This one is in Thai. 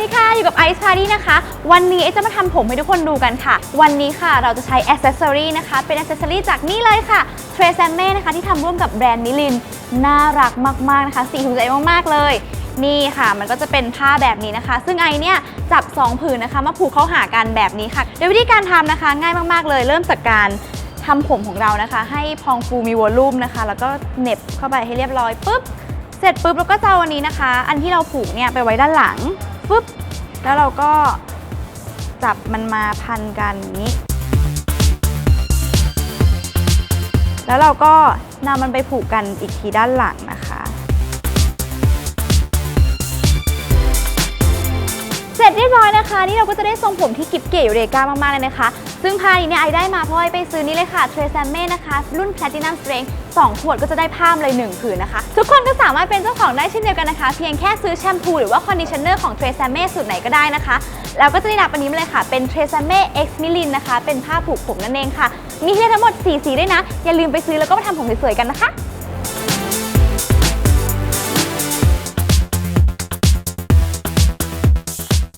ดีค่ะ อยู่กับไอซ์พาร์ตี้นะคะ วันนี้ไอซ์จะมาทำผมให้ทุกคนดูกันค่ะ วันนี้ค่ะเราจะใช้อ c เซสซอรีนะคะ เป็นอ c เซสซอรีจากนี่เลยค่ะเทรซมเม่นะคะ ที่ทำร่วมกับแบรนด์มิลิน น่ารักมากๆนะคะ สีถูกใจมากๆเลย นี่ค่ะ มันก็จะเป็นผ้าแบบนี้นะคะ ซึ่งไอเนี่ยจับ 2 ผืนนะคะ มาผูกเข้าหากันแบบนี้ค่ะ โดยวิธีการทำนะคะ ง่ายมากๆเลย เริ่มจากการทำผมของเรานะคะ ให้พองฟูมีวอลลุ่มนะคะ แล้วก็เน็บเข้าไปให้เรียบร้อยปุ๊บเสร็จปุ๊บเราก็จะเอาอันนี้นะคะ อันที่เราผูกเนี่ยไปไว้ด้านหลัง ปุ๊บแล้วเราก็จับมันมาพันกันนี้ แล้วเราก็นำมันไปผูกกันอีกทีด้านหลังนะคะ เสร็จเรียบร้อยนะคะ นี่เราก็จะได้ทรงผมที่กิบเก๋เรกามากๆเลยนะคะ ซึ่งผ้านี้เนี่ยไอได้มาเพราะไอไปซื้อนี่เลยค่ะเทรซ m มเม่นะคะ รุ่น Platinum Strength 2 ขวดก็จะได้ผ้ามเลย1ผืนนะคะ ทุกคนก็สามารถเป็นเจ้าของได้เช่นเดียวกันนะคะ เพียงแค่ซื้อแชมพูหรือว่าคอนดิชเนอร์ของเทรซเม่สูตรไหนก็ได้นะคะ แล้วก็จะได้รับอันนี้มาเลยค่ะเป็นเทรซเมเอ็กซ์มิลินนะคะเป็นผ้าผูกผมนั่นเองค่ะ มีให้ทั้งหมด 4 สีด้วยนะ อย่าลืมไปซื้อแล้วก็ไปทำผมสวยๆกันนะคะ